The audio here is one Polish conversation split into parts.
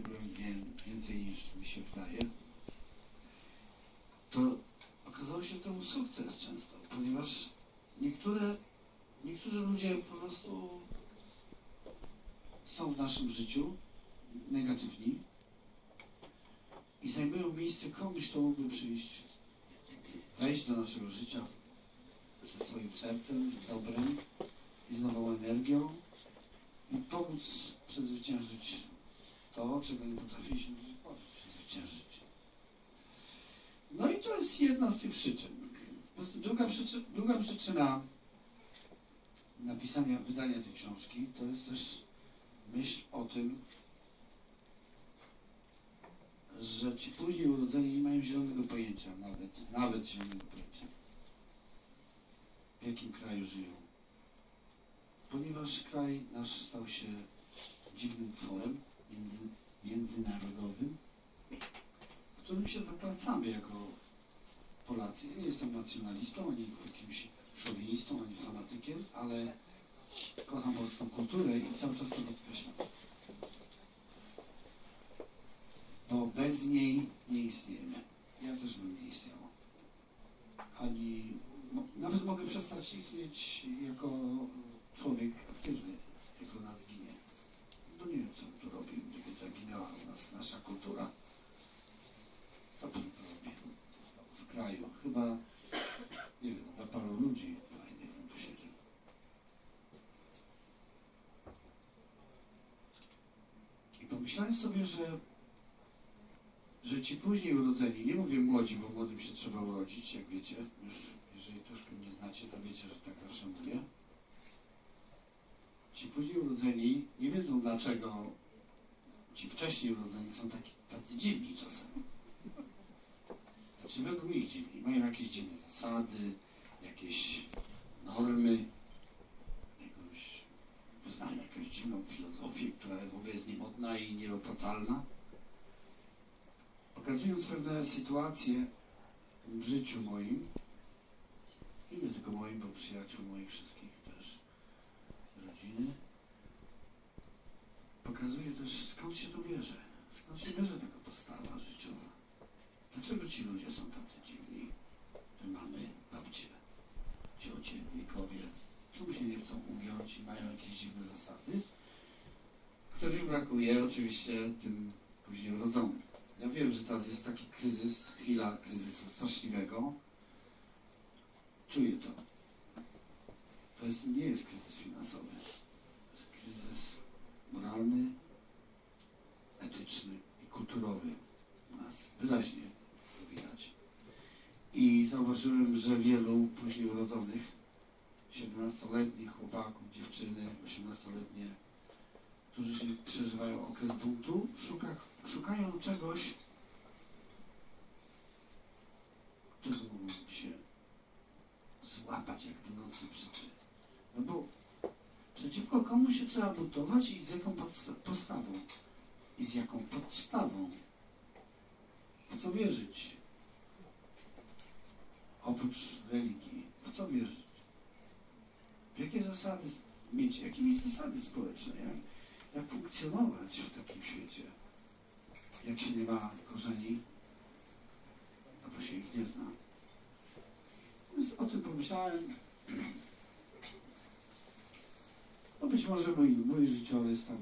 wie- więcej niż mi się wydaje, to okazało się to sukces często, ponieważ niektóre, niektórzy ludzie po prostu są w naszym życiu negatywni i zajmują miejsce komuś, kto mógłby przyjść, wejść do naszego życia ze swoim sercem, z dobrem i z nową energią i pomóc przezwyciężyć to, czego nie potrafiliśmy przezwyciężyć. No i to jest jedna z tych przyczyn. Druga, przyczy, druga przyczyna napisania, wydania tej książki to jest też myśl o tym, że ci później urodzeni nie mają zielonego pojęcia, nawet, nawet zielonego pojęcia, w jakim kraju żyją. Ponieważ kraj nasz stał się dziwnym tworem między, międzynarodowym, którym się zatracamy jako Polacy. Ja nie jestem nacjonalistą, ani jakimś szowinistą, ani fanatykiem, ale kocham polską kulturę i cały czas to podkreślam. Bo bez niej nie istniejemy. Ja też bym nie istniał. Ani nawet mogę przestać istnieć jako człowiek aktywny, jak ona zginie. Nie wiem, co tu robił, gdyby zaginęła z nas nasza kultura. Co tu robił w kraju? Chyba, nie wiem, dla paru ludzi fajnie bym posiedział. I pomyślałem sobie, że, że ci później urodzeni, nie mówię młodzi, bo młodym się trzeba urodzić, jak wiecie, już jeżeli troszkę mnie znacie, to wiecie, że tak zawsze mówię. Ci później urodzeni nie wiedzą dlaczego ci wcześniej urodzeni są taki, tacy dziwni czasem. Znaczy według mnie dziwni. Mają jakieś dziwne zasady, jakieś normy, jakąś, wyznają jakąś dziwną filozofię, która w ogóle jest niemodna i nieopłacalna. Pokazując pewne sytuacje w życiu moim, i nie tylko moim, bo przyjaciół moich wszystkich pokazuje też skąd się to bierze, skąd się bierze taka postawa życiowa. Dlaczego ci ludzie są tacy dziwni? Te mamy, babcie, ciocie, wujkowie, czemu się nie chcą ugiąć i mają jakieś dziwne zasady, których brakuje oczywiście tym później urodzonym. Ja wiem, że teraz jest taki kryzys, chwila kryzysu straszliwego. Czuję to. Jest, nie jest kryzys finansowy. Jest kryzys moralny, etyczny i kulturowy u nas wyraźnie to widać. I zauważyłem, że wielu później urodzonych, 17-letnich chłopaków, dziewczyny, 18-letnie, którzy przeżywają okres buntu, szuka, szukają czegoś, czego mogą się złapać jak do nocy przyczy. No bo przeciwko komu się trzeba buntować i z jaką postawą? I z jaką podstawą? Po co wierzyć? Oprócz religii, po co wierzyć? W jakie zasady mieć, jakie mieć zasady społeczne? Jak, jak funkcjonować w takim świecie? Jak się nie ma korzeni, albo się ich nie zna. Więc o tym pomyślałem. No być może mój, mój życiorys tam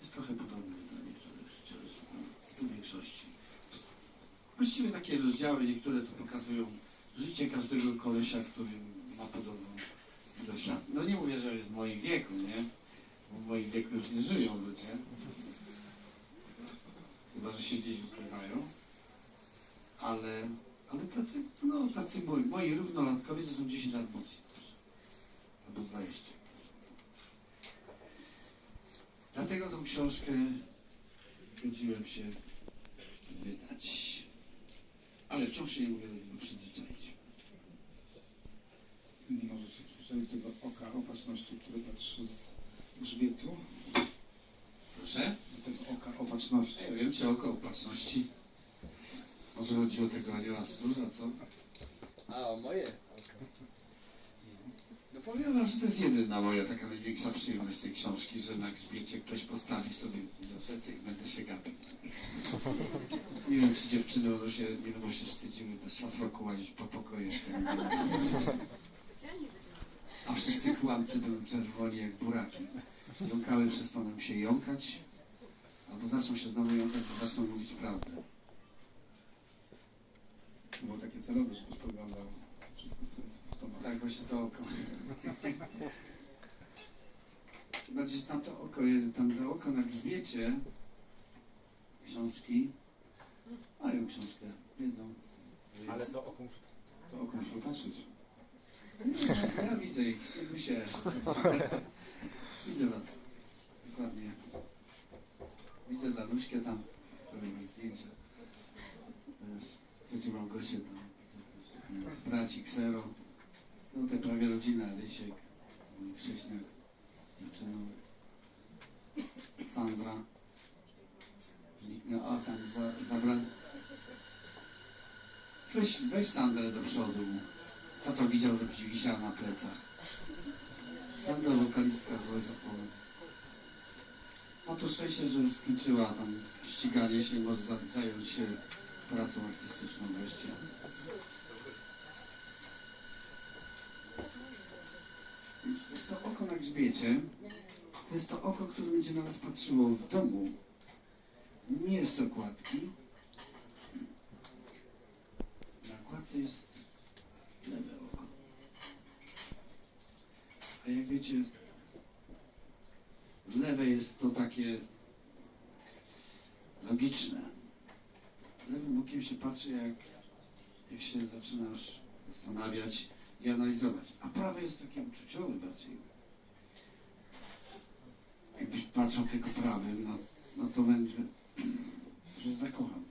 jest trochę podobny do niektórych życiorysów, do większości. Właściwie takie rozdziały, niektóre tu pokazują życie każdego kolesia, który ma podobną ilość lat. No nie mówię, że w moim wieku, nie? Bo w moim wieku już nie żyją ludzie. Chyba, że się gdzieś ukrywają. Ale, ale tacy, no tacy moi, moi równolatkowie to są 10 lat młodsi. Albo 20. Dlatego tą książkę zgodziłem się wydać. Ale wciąż się nie mogę do tego przyzwyczaić. Nie możesz się przyzwyczaić do tego oka opatrzności, które patrzy z grzbietu, Proszę? do tego oka opatrzności. Nie wiem, czy oko opatrzności. Może chodzi o tego anioła stróża, co? A, o moje? Powiem wam, że to jest jedyna moja taka największa przyjemność z tej książki, że na grzbiecie ktoś postawi sobie bibliotece i będę się gapił. Nie wiem, czy dziewczyny będą się, nie będą się wstydziły bez szlafroku łazić po pokoju. A wszyscy kłamcy były czerwoni jak buraki. Jąkały przestaną się jąkać, albo zaczną się znowu jąkać, bo zaczną mówić prawdę. To było takie celowe, żebyś poglądał wszystko, co jest w domach. Tak, właśnie to oko. Znaczy tamto oko, tamto oko na grzbiecie książki mają książkę, wiedzą. Ale to okum... To oko musi patrzeć. Ja widzę ich, wstydzę się. Widzę was. Dokładnie. Widzę Danuśkę tam, robię mi zdjęcia. Wiesz, ciocię Małgosię tam. Braci Ksero. No prawie rodzina, Rysiek, Krzyśniak, dziewczyną. Sandra. No, o, tam za, zabra... Weź, weź Sandrę do przodu. Kto to widział, ci wisiała na plecach? Sandra, wokalistka z Zespołu. Ma to szczęście, że już skończyła tam ściganie się może za- zająć się pracą artystyczną wreszcie. Więc to, oko na grzbiecie to jest to oko, które będzie na nas patrzyło w domu. Nie z okładki. Na okładce jest lewe oko. A jak wiecie, lewe jest to takie logiczne. Lewym okiem się patrzy, jak, jak się zaczynasz zastanawiać i analizować. A prawe jest takie uczuciowe bardziej. Jakbyś patrzył tylko prawym, no, no to będzie, że zakocham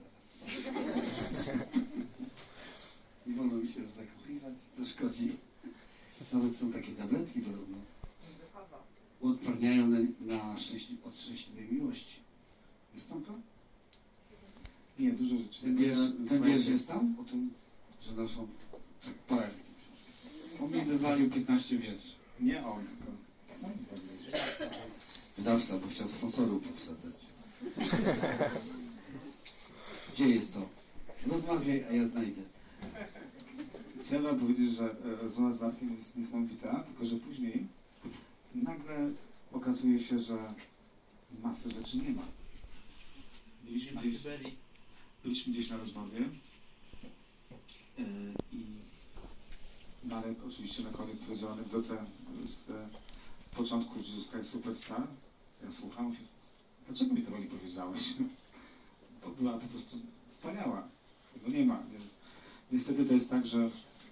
zaraz. Nie wolno mi się już zakopywać, to szkodzi. Nawet są takie tabletki podobno. Uodparniają na, na szczęśli, od szczęśliwej miłości. Jest tam to? Nie, dużo rzeczy. Ten wiersz, ten wiersz jest tam? O tym, że noszą tak parę. On mi wywalił 15 wierszy. Nie on, tylko sam. Wydawca, bo chciał sponsorów powsadzać. Gdzie jest to? Rozmawiaj, a ja znajdę. Chciałem wam powiedzieć, że e, rozmowa z Markiem jest niesamowita, tylko że później nagle okazuje się, że masy rzeczy nie ma. Byliśmy gdzieś, byliśmy gdzieś na rozmowie Marek oczywiście na koniec powiedział anegdotę z e, początku, gdzie zyskałeś superstar. Ja słucham, mówię, dlaczego mi tego nie powiedziałeś? Bo była po prostu wspaniała. Tego nie ma. Niestety to jest tak, że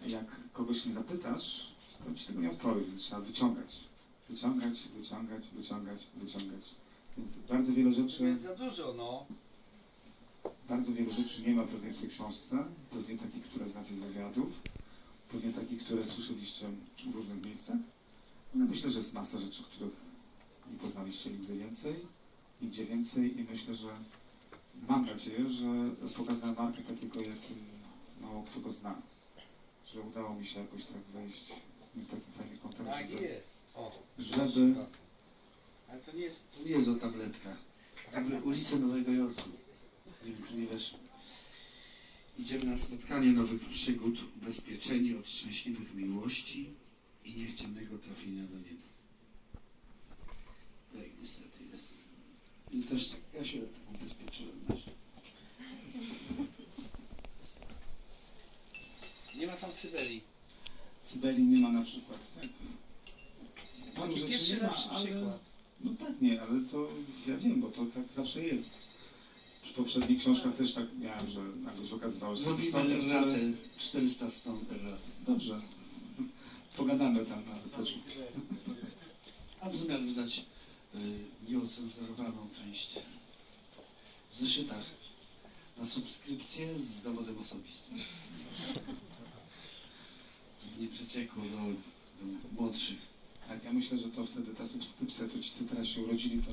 jak kogoś nie zapytasz, to ci tego nie odpowie, więc trzeba wyciągać. Wyciągać, wyciągać, wyciągać, wyciągać. Więc bardzo wiele To rzeczy, jest za dużo, no. bardzo wiele rzeczy nie ma pewnie w tej książce. Pewnie takich, które znacie z wywiadów. Pewnie takich, które słyszeliście w różnych miejscach. Ale myślę, że jest masa rzeczy, których nie poznaliście nigdy więcej, nigdzie więcej i myślę, że mam nadzieję, że pokazałem markę takiego, jakim mało kto go zna. Że udało mi się jakoś tak wejść z nim w taki fajny kontakt, Tak żeby, jest. O, żeby Ale to nie jest... To nie jest o tabletkach. To były ulice Nowego Jorku. Nie wiem, czy nie wiesz. Idziemy na spotkanie nowych przygód, ubezpieczeni od szczęśliwych miłości i niechcianego trafienia do nieba. Tak niestety jest. I też tak, ja się tak ubezpieczyłem. Nie ma tam Syberii. Syberii nie ma na przykład. Tak. Paru Taki rzeczy pierwszy nie ma, lepszy ale, przykład. No tak, nie, ale to ja wiem, bo to tak zawsze jest. Przy poprzednich książkach też tak miałem, że są Zrobimy istotne, które... erratę, 400 stron erraty. Dobrze. Pogadamy tam na zeszłym. Mam zamiar wydać y, nieocenzurowaną część w zeszytach na subskrypcję z dowodem osobistym. Nie przeciekło do, do młodszych. Tak, ja myślę, że to wtedy ta subskrypcja, to ci, co teraz się urodzili, to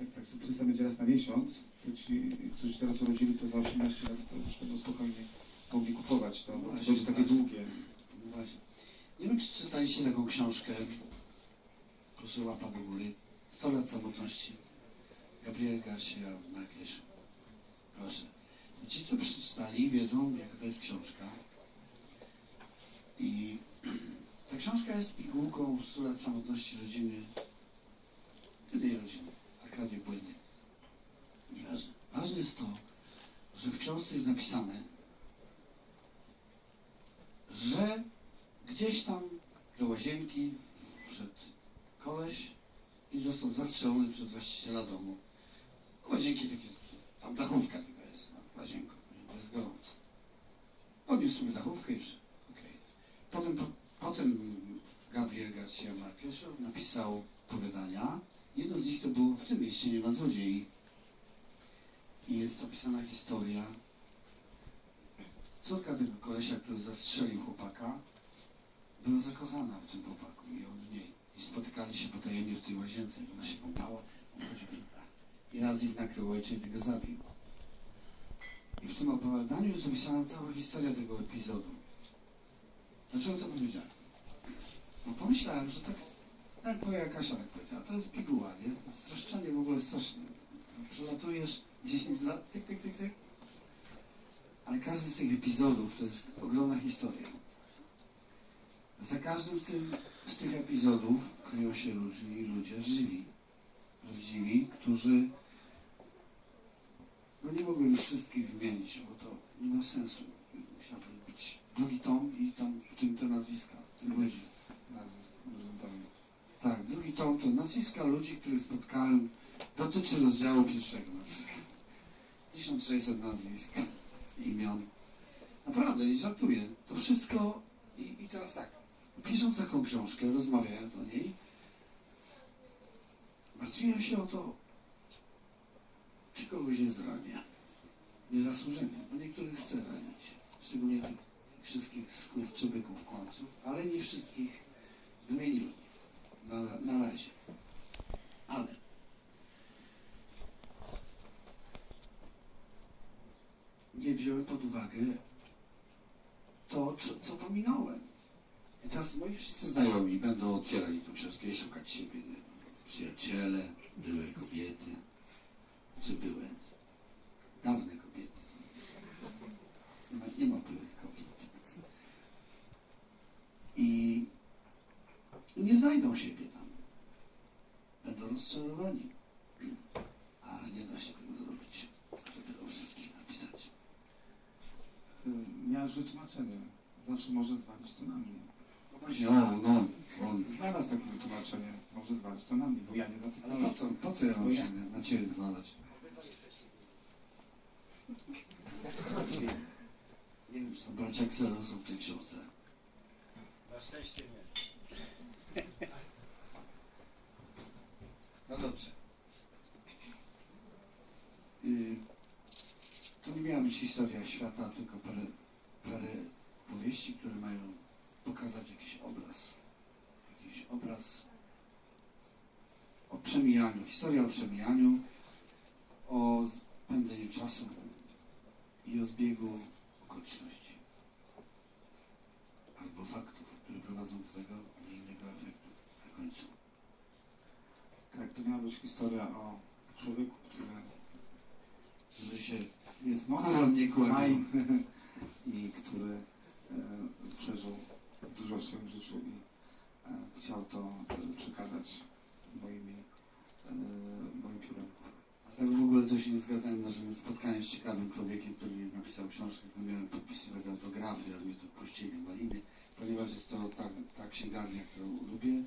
jak tak subskrypcja będzie raz na miesiąc, to ci, już teraz urodzili, to za 18 lat, to już będą spokojnie mogli kupować to, bo to będzie takie długie. No właśnie. Nie wiem, czy czytaliście taką książkę. Proszę łapa do góry. 100 lat samotności. Gabriel Garcia Marquez. Proszę. ci, co przeczytali, wiedzą, jaka to jest książka. I ta książka jest pigułką 100 lat samotności rodziny. Jednej rodziny. Że w książce jest napisane, że gdzieś tam do łazienki wszedł koleś i został zastrzelony przez właściciela domu. Łazienki takie, tam dachówka tylko jest nad łazienką, to jest gorąco. Podniósł sobie dachówkę i wszedł. Okej. Potem, po, potem Gabriel Garcia Marquez napisał opowiadania. Jedno z nich to było W tym mieście nie ma złodziei. I jest opisana historia. Córka tego kolesia, który zastrzelił chłopaka, była zakochana w tym chłopaku i on w niej. I spotykali się potajemnie w tej łazience. Ona się kąpała, on chodził przez dach. I raz ich nakrył ojciec i go zabił. I w tym opowiadaniu jest opisana cała historia tego epizodu. Dlaczego to powiedziałem? No pomyślałem, że tak, jak moja Kasia tak powiedziała, to jest piguła, nie? Streszczenie w ogóle straszne. Przelatujesz 10 lat, cyk, cyk, cyk, cyk. Ale każdy z tych epizodów to jest ogromna historia. Za każdym z, tym, z tych epizodów kryją się ludzi, ludzie żywi, prawdziwi, którzy no nie mogłem ich wszystkich wymienić, bo to nie ma sensu. Musiałby być drugi tom i tam w tym te nazwiska ludzi. Tak, drugi tom to nazwiska ludzi, których spotkałem. Dotyczy rozdziału pierwszego na przykład. 1600 nazwisk, imion. Naprawdę, nie żartuję. To wszystko i, i teraz tak. Pisząc taką książkę, rozmawiając o niej, martwiłem się o to, czy kogoś nie zranię. Niezasłużenie, bo niektórych chcę ranić. Szczególnie tych wszystkich skurczybyków, kłamców, ale nie wszystkich wymieniłem na, na razie. Ale nie wziąłem pod uwagę to, co, co pominąłem. I teraz moi wszyscy znajomi będą otwierali tą książkę i szukać siebie. Przyjaciele, były kobiety, czy były dawne kobiety. Nie ma, nie ma byłych kobiet. I nie znajdą siebie tam. Będą rozczarowani. A nie da się tego zrobić, żeby o wszystkich napisać. Y, Miałeś wytłumaczenie. Zawsze może zwalić to na mnie. No właśnie, o, no, on. Znalazł takie wytłumaczenie. Może zwalić to na mnie, bo ja nie Ale zapytałem. po co, po co ja mam się na, na ciebie zwalać? Nie wiem, czy to bracia są w tej książce. Na szczęście nie. No dobrze. Y, To nie miała być historia świata, tylko parę, parę powieści, które mają pokazać jakiś obraz. Jakiś obraz o przemijaniu, historia o przemijaniu, o spędzeniu czasu i o zbiegu okoliczności. Albo faktów, które prowadzą do tego, a nie innego efektu na końcu. Tak, to miała być historia o człowieku, który Który się jest mocny, nie kłamał. fajny i który e, przeżył dużo w swoim życiu i e, chciał to e, przekazać moimi, moim piórem. Tak w ogóle to się nie zgadzałem na żadne spotkanie z ciekawym człowiekiem, który napisał książkę, którą miałem podpisywać autografy, ale mnie to puścili maliny, ponieważ jest to ta, ta księgarnia, którą lubię,